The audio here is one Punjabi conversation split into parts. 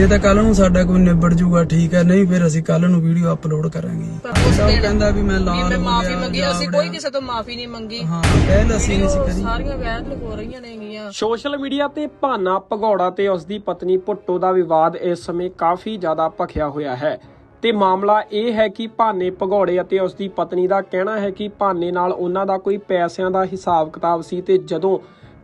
ਜੇ ਤਾਂ ਕੱਲ ਨੂੰ ਸਾਡਾ ਕੋਈ ਨਿਬੜ ਜੂਗਾ ਠੀਕ ਹੈ। ਨਹੀਂ ਫਿਰ ਅਸੀਂ ਕੱਲ ਨੂੰ ਵੀਡੀਓ ਅਪਲੋਡ ਕਰਾਂਗੇ ਸਭ ਕਹਿੰਦਾ ਵੀ ਮੈਂ ਲਾਲ ਮੈਂ ਮਾਫੀ ਮੰਗੀ ਅਸੀਂ। ਕੋਈ ਕਿਸੇ ਤੋਂ ਮਾਫੀ ਨਹੀਂ ਮੰਗੀ। ਹਾਂ ਪਹਿਲ ਅਸੀਂ ਨਹੀਂ ਸੀ ਕਰੀ। ਸਾਰੀਆਂ ਵਾਇਰਲ ਹੋ ਰਹੀਆਂ ਨੇਗੀਆਂ। ਸੋਸ਼ਲ ਮੀਡੀਆ ਤੇ ਭਾਨਾ ਭਗੌੜਾ ਤੇ ਉਸ ਦੀ ਪਤਨੀ ਭੁੱਟੋ ਦਾ ਵਿਵਾਦ ਇਸ ਸਮੇਂ ਕਾਫੀ ਜ਼ਿਆਦਾ ਭਖਿਆ ਹੋਇਆ ਹੈ। ਤੇ ਮਾਮਲਾ ਇਹ ਹੈ ਕਿ ਭਾਨੇ ਭਗੌੜੇ ਅਤੇ ਉਸ ਦੀ ਪਤਨੀ ਦਾ ਕਹਿਣਾ ਹੈ ਕਿ ਭਾਨੇ ਨਾਲ ਉਹਨਾਂ ਦਾ ਕੋਈ ਪੈਸਿਆਂ ਦਾ ਹਿਸਾਬ ਕਿਤਾਬ ਸੀ ਤੇ ਜਦੋਂ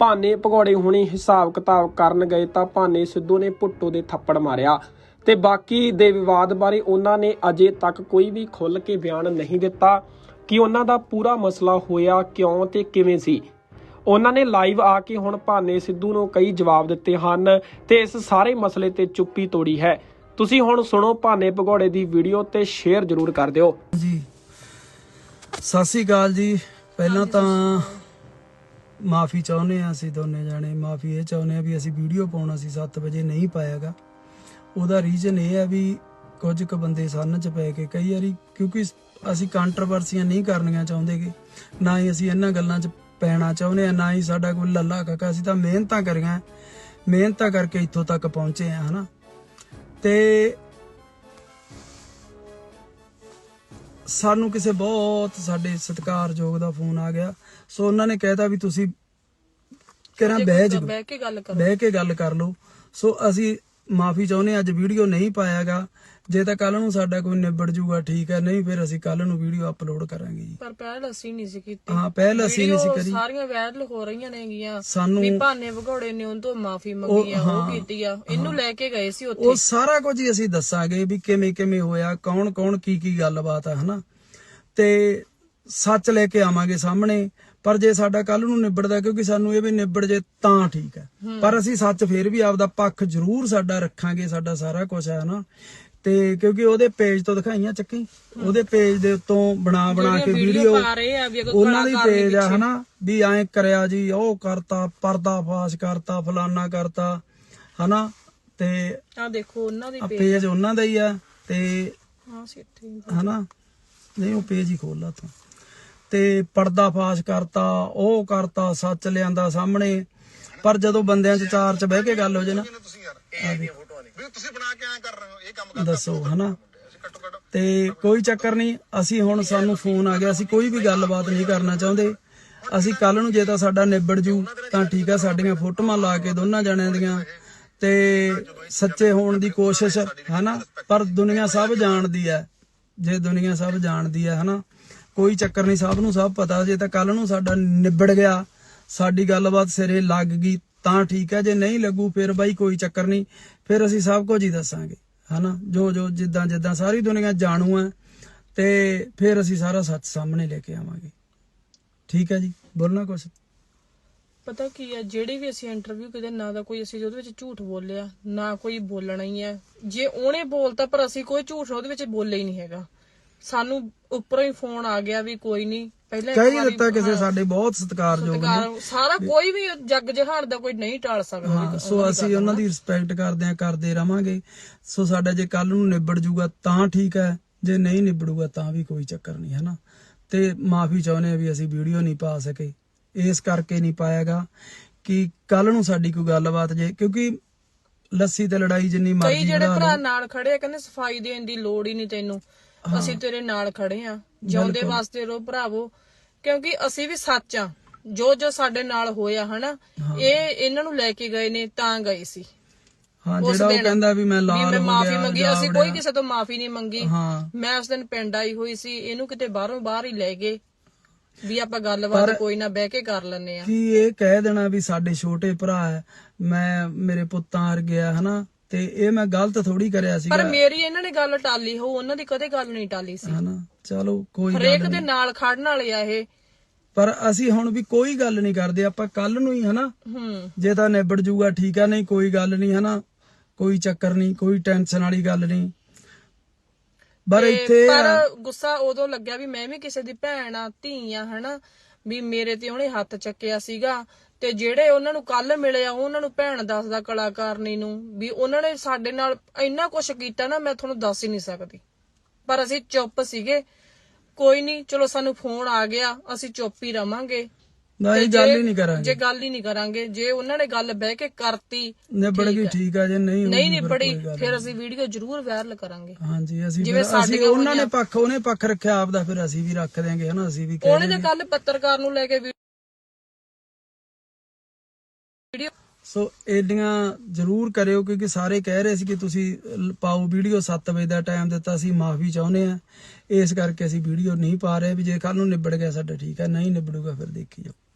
ਭਾਨੇ ਭਗੌੜੇ ਹੁਣੇ ਹਿਸਾਬ ਕਿਤਾਬ ਕਰਨ ਗਏ ਤਾਂ ਭਾਨੇ ਸਿੱਧੂ ਨੇ ਭੁੱਟੋ ਦੇ ਥੱਪੜ ਮਾਰਿਆ। ਤੇ ਬਾਕੀ ਦੇ ਵਿਵਾਦ ਬਾਰੇ ਉਹਨਾਂ ਨੇ ਅਜੇ ਤੱਕ ਕੋਈ ਵੀ ਖੁੱਲ੍ਹ ਕੇ ਬਿਆਨ ਨਹੀਂ ਦਿੱਤਾ। ਕਿ ਉਹਨਾਂ ਦਾ ਪੂਰਾ ਮਸਲਾ ਹੋਇਆ, ਕਿਉਂ ਤੇ ਕਿਵੇਂ ਸੀ? ਉਹਨਾਂ ਨੇ ਲਾਈਵ ਆ ਕੇ ਹੁਣ ਭਾਨੇ ਸਿੱਧੂ ਨੂੰ ਕਈ ਜਵਾਬ ਦਿੱਤੇ ਹਨ ਤੇ ਇਸ ਸਾਰੇ ਮਸਲੇ ਤੇ ਚੁੱਪੀ ਤੋੜੀ ਹੈ। ਤੁਸੀਂ ਹੁਣ ਸੁਣੋ ਭਾਨੇ ਭਗੌੜੇ ਦੀ ਵੀਡੀਓ ਤੇ ਸ਼ੇਅਰ ਜ਼ਰੂਰ ਕਰ ਦਿਓ। ਜੀ। ਸਤਿ ਸ੍ਰੀ ਅਕਾਲ ਜੀ। ਪਹਿਲਾਂ ਤਾਂ ਮਾਫੀ ਚਾਹੁੰਦੇ ਆ ਅਸੀਂ ਦੋਨੇ ਜਾਣੇ, ਮਾਫੀ ਇਹ ਚਾਹੁੰਦੇ ਆ ਵੀ ਅਸੀਂ ਵੀਡੀਓ ਪਾਉਣਾ ਸੀ 7 ਵਜੇ ਨਹੀਂ ਪਾਇਆਗਾ। ਉਹਦਾ ਰੀਜ਼ਨ ਇਹ ਹੈ ਵੀ ਕੁਝ ਕੁ ਬੰਦੇ ਸੰਨ ਚ ਪੈ ਕੇ ਕਈ ਵਾਰੀ ਕਿਉਂਕਿ ਅਸੀਂ ਕੰਟਰੋਵਰਸੀਆਂ ਨਹੀਂ ਕਰਨੀਆਂ ਚਾਹੁੰਦੇਗੇ, ਨਾ ਹੀ ਅਸੀਂ ਇਹਨਾਂ ਗੱਲਾਂ ਚ ਪੈਣਾ ਚਾਹੁੰਦੇ ਆ ਨਾ ਹੀ ਸਾਡਾ ਕੋਈ ਲੱਲਾ ਕਾਕਾ, ਅਸੀਂ ਤਾਂ ਮਿਹਨਤਾਂ ਕਰੀਆਂ, ਮਿਹਨਤਾਂ ਕਰਕੇ ਇੱਥੋਂ ਤੱਕ ਪਹੁੰਚੇ ਆ ਹਨਾ। ਤੇ ਸਾਨੂੰ ਕਿਸੇ ਬਹੁਤ ਸਾਡੇ ਸਤਿਕਾਰਯੋਗ ਦਾ ਫੋਨ ਆ ਗਿਆ। ਸੋ ਉਹਨਾਂ ਨੇ ਕਹਿਤਾ ਵੀ ਤੁਸੀਂ ਕਿਹੜਾ ਬਹਿ ਜਾਓ। ਬਹਿ ਕੇ ਗੱਲ ਕਰੋ। ਬਹਿ ਕੇ ਗੱਲ ਕਰ ਲਓ। ਸੋ ਅਸੀਂ ਮਾਫੀ ਚਾਹੁੰਦੇ ਅੱਜ ਵੀਡੀਓ ਨਹੀਂ ਪਾਇਆਗਾ। ਜੇ ਤਾਂ ਕੱਲ ਨੂੰ ਸਾਡਾ ਕੋਈ ਨਿਬੜ ਜੂਗਾ ਠੀਕ ਹੈ ਨਹੀਂ ਫਿਰ ਅਸੀਂ ਕੱਲ ਨੂੰ ਵੀਡੀਓ ਅਪਲੋਡ ਕਰਾਂਗੇ ਜੀ। ਪਰ ਪਹਿਲ ਅਸੀਂ ਨਹੀਂ ਸੀ ਕੀਤੀ। ਹਾਂ ਪਹਿਲ ਅਸੀਂ ਨਹੀਂ ਸੀ ਕਰੀ। ਸਾਰੀਆਂ ਵਾਇਰਲ ਹੋ ਰਹੀਆਂ ਨੇਗੀਆਂ। ਸਾਨੂੰ ਵੀ ਭਾਨੇ ਭਗੌੜੇ ਨੇ ਉਹਨਾਂ ਤੋਂ ਮਾਫੀ ਮੰਗੀ ਆ ਉਹ ਕੀਤੀ ਆ। ਇਹਨੂੰ ਲੈ ਕੇ ਗਏ ਸੀ ਉੱਥੇ। ਉਹ ਸਾਰਾ ਕੁਝ ਹੀ ਅਸੀਂ ਦੱਸਾਂਗੇ ਵੀ ਕਿਵੇਂ ਕਿਵੇਂ ਹੋਇਆ ਕੌਣ ਕੌਣ ਕੀ ਕੀ ਗੱਲਬਾਤ ਆ ਹਨਾ। ਤੇ ਸੱਚ ਲੈ ਕੇ ਆਵਾਂਗੇ ਸਾਹਮਣੇ। ਪਰ ਜੇ ਸਾਡਾ ਕੱਲ ਨੂੰ ਨਿਬੜਦਾ ਕਿਉਂਕਿ ਸਾਨੂੰ ਇਹ ਵੀ ਨਿਬੜ ਜੇ ਤਾਂ ਠੀਕ ਹੈ। ਪਰ ਅਸੀਂ ਸੱਚ ਫੇਰ ਵੀ ਆਪਦਾ ਪੱਖ ਜ਼ਰੂਰ ਸਾਡਾ ਰੱਖਾਂਗੇ ਸਾਡਾ ਸਾਰਾ ਕੁਝ ਹੈ ਨਾ। ਤੇ ਕਿਉਂਕਿ ਉਹਦੇ ਪੇਜ ਤੋਂ ਦਿਖਾਈਆਂ ਚੱਕੀ। ਉਹਦੇ ਪੇਜ ਦੇ ਉੱਤੋਂ ਬਣਾ ਬਣਾ ਕੇ ਵੀਡੀਓ ਉਹਨਾਂ ਦੀ ਪੇਜ ਆ ਹਨਾ? ਵੀ ਐਂ ਕਰਿਆ ਜੀ ਉਹ ਕਰਤਾ ਪਰਦਾ ਫਾਸ਼ ਕਰਤਾ ਫਲਾਨਾ ਕਰਤਾ ਹਨਾ? ਤੇ ਆ ਦੇਖੋ ਉਹਨਾਂ ਦੀ ਪੇਜ ਉਹਨਾਂ ਦਾ ਹੀ ਆ ਤੇ ਹਾਂ ਸੀ ਇੱਥੇ ਹੀ। ਹਨਾ? ਨਹੀਂ ਉਹ ਪੇਜ ਹੀ ਖੋਲ ਲਾ ਤੂੰ। ਤੇ ਪਰਦਾ ਫਾਸ਼ ਕਰਤਾ ਉਹ ਕਰਤਾ ਸੱਚ ਲਿਆਂਦਾ ਸਾਹਮਣੇ। ਪਰ ਜਦੋਂ ਬੰਦਿਆਂ 'ਚ ਚਾਰ 'ਚ ਬਹਿ ਕੇ ਗੱਲ ਹੋ ਜੇ ਨਾ। ਤੁਸੀਂ ਯਾਰ ਇਹ ਦੀਆਂ ਫੋਟੋਆਂ ਨੇ ਵੀ ਤੁਸੀਂ ਬਣਾ ਕੇ ਐਂ ਕਰ ਰਹੇ ਹੋ ਇਹ ਕੰਮ ਕਰ ਦੱਸੋ ਹਨਾ? ਤੇ ਕੋਈ ਚੱਕਰ ਨਹੀਂ ਅਸੀਂ ਹੁਣ ਸਾਨੂੰ ਫੋਨ ਆ ਗਿਆ ਅਸੀਂ ਕੋਈ ਵੀ ਗੱਲਬਾਤ ਨਹੀਂ ਕਰਨਾ ਚਾਹੁੰਦੇ। ਅਸੀਂ ਕੱਲ ਨੂੰ ਜੇ ਤਾਂ ਸਾਡਾ ਨਿਬੜ ਜੂ ਤਾਂ ਠੀਕ ਆ ਸਾਡੀਆਂ ਫੋਟੋਆਂ ਲਾ ਕੇ ਦੋਨਾਂ ਜਣਿਆਂ ਦੀਆਂ। ਤੇ ਸੱਚੇ ਹੋਣ ਦੀ ਕੋਸ਼ਿਸ਼ ਹਨਾ? ਪਰ ਦੁਨੀਆ ਸਭ ਜਾਣਦੀ ਹੈ। ਜੇ ਦੁਨੀਆ ਸਭ ਜਾਣਦੀ ਹੈ ਹਨਾ? ਕੋਈ ਚੱਕਰ ਨਹੀਂ, ਸਭ ਨੂੰ ਸਭ ਪਤਾ। ਜੇ ਤਾਂ ਕੱਲ ਨੂੰ ਸਾਡਾ ਨਿਬੜ ਗਿਆ, ਸਾਡੀ ਗੱਲਬਾਤ ਸਿਰੇ ਲੱਗ ਗਈ, ਤਾਂ ਠੀਕ ਹੈ। ਜੇ ਨਹੀਂ ਲੱਗੂ, ਫਿਰ ਬਾਈ ਕੋਈ ਚੱਕਰ ਨਹੀਂ। ਫਿਰ ਅਸੀਂ ਸਭ ਕੁਝ ਹੀ ਦੱਸਾਂਗੇ, ਹਨਾ? ਜੋ ਜੋ ਜਿੱਦਾਂ ਜਿੱਦਾਂ ਸਾਰੀ ਦੁਨੀਆ ਜਾਣੂ ਹੈ, ਤੇ ਫਿਰ ਅਸੀਂ ਸਾਰਾ ਸੱਚ ਸਾਹਮਣੇ ਲੈ ਕੇ ਆਵਾਂਗੇ। ਠੀਕ ਹੈ ਜੀ? ਬੋਲਣਾ ਕੁਛ? ਪਤਾ ਕੀ ਆ ਜਿਹੜੀ ਵੀ ਅਸੀਂ ਇੰਟਰਵਿਊ ਕਿਤੇ, ਨਾ ਦਾ ਕੋਈ ਅਸੀਂ ਉਹਦੇ ਵਿੱਚ ਝੂਠ ਬੋਲਿਆ, ਨਾ ਕੋਈ ਬੋਲਣਾ ਹੀ ਹੈ। ਜੇ ਉਹਨੇ ਬੋਲਤਾ, ਪਰ ਅਸੀਂ ਕੋਈ ਝੂਠ ਉਹਦੇ ਵਿੱਚ ਬੋਲੇ ਹੀ ਨਹੀਂ ਹੈਗਾ। ਸਾਨੂੰ ਉੱਪਰੋਂ ਹੀ ਫੋਨ ਆ ਗਿਆ ਵੀ ਕੋਈ ਨਹੀਂ ਪਹਿਲਾਂ ਕਹਿ ਹੀ ਦਿੱਤਾ ਕਿਸੇ ਸਾਡੇ ਬਹੁਤ ਸਤਿਕਾਰਯੋਗ ਨੇ। ਸਾਰਾ ਕੋਈ ਵੀ ਜੱਗ ਜਹਾਨ ਦਾ ਕੋਈ ਨਹੀਂ ਟਾਲ ਸਕਦਾ ਹਾਂ ਸੋ ਅਸੀਂ ਉਹਨਾਂ ਦੀ ਰਿਸਪੈਕਟ ਕਰਦੇ ਆ ਕਰਦੇ ਰਵਾਂਗੇ। ਸੋ ਸਾਡਾ ਜੇ ਕੱਲ ਨੂੰ ਨਿਬੜ ਜੂਗਾ ਤਾਂ ਠੀਕ ਹੈ ਜੇ ਨਹੀਂ ਨਿਬੜੂਗਾ ਤਾਂ ਵੀ ਕੋਈ ਚੱਕਰ ਨਹੀਂ ਹੈ ਨਾ? ਤੇ ਮਾਫੀ ਚਾਹੁੰਦੇ ਆ ਵੀ ਅਸੀਂ ਵੀਡੀਓ ਨਹੀਂ ਪਾ ਸਕੇ। ਇਸ ਕਰਕੇ ਨਹੀਂ ਪਾਇਆਗਾ ਕਿ ਕੱਲ ਨੂੰ ਸਾਡੀ ਕੋਈ ਗੱਲਬਾਤ ਜੇ ਕਿਉਂਕਿ ਲੱਸੀ ਤੇ ਲੜਾਈ ਜਿੰਨੀ ਕਈ ਮਰਜ਼ੀ ਜਿਹੜੇ ਬਣਾ ਭਰਾ ਨਾਲ ਖੜੇ ਆ ਕਹਿੰਦੇ ਸਫ਼ਾਈ ਦੇਣ ਦੀ ਲੋੜ ਹੀ ਨਹੀਂ ਤੈਨੂੰ। ਅਸੀਂ ਤੇਰੇ ਨਾਲ ਖੜੇ ਆ। ਜਿਉਂਦੇ ਵਾਸਤੇ ਰੋ ਭਰਾਵੋ ਕਿਉਂਕਿ ਅਸੀਂ ਵੀ ਸੱਚ ਆ। ਜੋ ਜੋ ਸਾਡੇ ਨਾਲ ਹੋਇਆ ਹਨਾ ਇਹ ਇਹਨਾਂ ਨੂੰ ਲੈ ਕੇ ਗਏ ਨੇ ਤਾਂ ਗਏ ਸੀ। ਹਾਂ ਜਿਹੜਾ ਉਹ ਕਹਿੰਦਾ ਵੀ ਮੈਂ ਲਾਲ ਮੈਂ ਮਾਫੀ ਮੰਗੀ ਅਸੀਂ ਕੋਈ ਕਿਸੇ ਤੋਂ ਮਾਫੀ ਨਹੀਂ ਮੰਗੀ। ਮੈਂ ਉਸ ਦਿਨ ਪਿੰਡ ਆਈ ਹੋਈ ਸੀ ਇਹਨੂੰ ਕਿਤੇ ਬਾਹਰੋਂ ਬਾਹਰ ਹੀ ਲੈ ਗਏ। ਵੀ ਆਪਾਂ ਗੱਲਬਾਤ ਕੋਈ ਨਾ ਬਹਿ ਕੇ ਕਰ ਲੈਨੇ ਆ। ਕਿ ਇਹ ਕਹਿ ਦੇਣਾ ਵੀ ਸਾਡੇ ਛੋਟੇ ਭਰਾ ਹੈ ਮੈਂ ਮੇਰੇ ਪੁੱਤਾਂ ਹਰ ਗਿਆ ਹਨਾ? ਤੇ ਇਹ ਮੈਂ ਗਲਤ ਥੋੜੀ ਕਰਿਆ ਸੀਗਾ। ਪਰ ਮੇਰੀ ਇਹਨਾਂ ਨੇ ਗੱਲ ਟਾਲੀ ਹੋ ਉਹਨਾਂ ਦੀ ਕਦੇ ਗੱਲ ਨਹੀਂ ਟਾਲੀ ਸੀ। ਹਨਾ ਚਲੋ ਕੋਈ ਹਰੇਕ। ਦੇ ਨਾਲ ਖੜਨ ਵਾਲੇ ਆ ਇਹ। ਪਰ ਅਸੀਂ ਹੁਣ ਵੀ ਕੋਈ ਗੱਲ ਨਹੀਂ ਕਰਦੇ ਆਪਾਂ ਕੱਲ ਨੂੰ ਹੀ ਹਨਾ। ਹੂੰ। ਜੇ ਤਾਂ ਨਿਬੜ ਜੂਗਾ ਠੀਕ ਆ ਨਹੀਂ ਕੋਈ ਗੱਲ ਨਹੀਂ ਹਨਾ। ਕੋਈ ਚੱਕਰ ਨਹੀਂ ਕੋਈ ਟੈਨਸ਼ਨ ਵਾਲੀ ਗੱਲ ਨਹੀਂ। ਪਰ ਇੱਥੇ ਪਰ ਗੁੱਸਾ ਉਦੋਂ ਲੱਗਿਆ ਵੀ ਮੈਂ ਵੀ ਕਿਸੇ ਦੀ ਭੈਣ ਆ ਧੀ ਆ ਹਨਾ। ਵੀ ਮੇਰੇ ਤੇ ਉਹਨੇ ਹੱਥ ਚੱਕਿਆ ਸੀਗਾ ਤੇ ਜਿਹੜੇ ਉਹਨਾਂ ਨੂੰ ਕੱਲ ਮਿਲੇ ਆ, ਉਹਨਾਂ ਨੂੰ ਭੈਣ ਦੱਸਦਾ ਕਲਾਕਾਰਨੀ ਨੂੰ ਵੀ ਉਹਨਾਂ ਨੇ ਸਾਡੇ ਨਾਲ ਇੰਨਾ ਕੁਝ ਕੀਤਾ ਨਾ, ਮੈਂ ਤੁਹਾਨੂੰ ਦੱਸ ਹੀ ਨਹੀਂ ਸਕਦੀ। ਪਰ ਅਸੀਂ ਚੁੱਪ ਸੀਗੇ। ਕੋਈ ਨਹੀਂ, ਚਲੋ ਸਾਨੂੰ ਫੋਨ ਆ ਗਿਆ, ਅਸੀਂ ਚੁੱਪ ਹੀ ਰਵਾਂਗੇ। ਨਾ ਤੇ ਇਹ ਗੱਲ ਹੀ ਨਹੀਂ ਕਰਾਂਗੇ। ਜੇ ਗੱਲ ਹੀ ਨਹੀਂ ਕਰਾਂਗੇ ਜੇ ਉਹਨਾਂ ਨੇ ਗੱਲ ਬਹਿ ਕੇ ਕਰਤੀ ਨਿਬੜ ਗਈ ਠੀਕ ਆ ਜੇ ਨਹੀਂ ਨਹੀਂ ਨਿਬੜੀ ਫਿਰ ਅਸੀਂ ਵੀਡੀਓ ਜ਼ਰੂਰ ਵਾਇਰਲ ਕਰਾਂਗੇ। ਹਾਂਜੀ ਅਸੀਂ ਜਿਵੇਂ ਸਾਡੀਆਂ ਉਹਨਾਂ ਨੇ। ਪੱਖ ਉਹਨੇ ਪੱਖ ਰੱਖਿਆ ਆਪਦਾ ਫਿਰ ਅਸੀਂ ਵੀ ਰੱਖ ਦਿਆਂਗੇ ਹਨਾ? ਅਸੀਂ ਵੀ ਉਹਨੇ ਤੇ ਕੱਲ ਪੱਤਰਕਾਰ ਨੂੰ ਲੈ ਕੇ ਵੀਡੀਓ ਸੋ ਏਡੀਆਂ ਜ਼ਰੂਰ ਕਰਿਓ ਕਿਉਂਕਿ ਸਾਰੇ ਕਹਿ ਰਹੇ ਸੀ ਕਿ ਤੁਸੀਂ ਪਾਓ ਵੀਡੀਓ 7 ਵਜੇ ਦਾ ਟਾਈਮ ਦਿੱਤਾ ਸੀ ਮਾਫੀ ਚਾਹੁੰਦੇ ਆ। ਇਸ ਕਰਕੇ ਅਸੀਂ ਵੀਡੀਓ ਨਹੀਂ ਪਾ ਰਹੇ ਵੀ ਜੇ ਕੱਲ ਨੂੰ ਨਿਬੜ ਗਿਆ ਸਾਡਾ ਠੀਕ ਹੈ ਨਹੀਂ ਨਿਬੜੂਗਾ ਫਿਰ ਦੇਖੀ ਜਾਓ।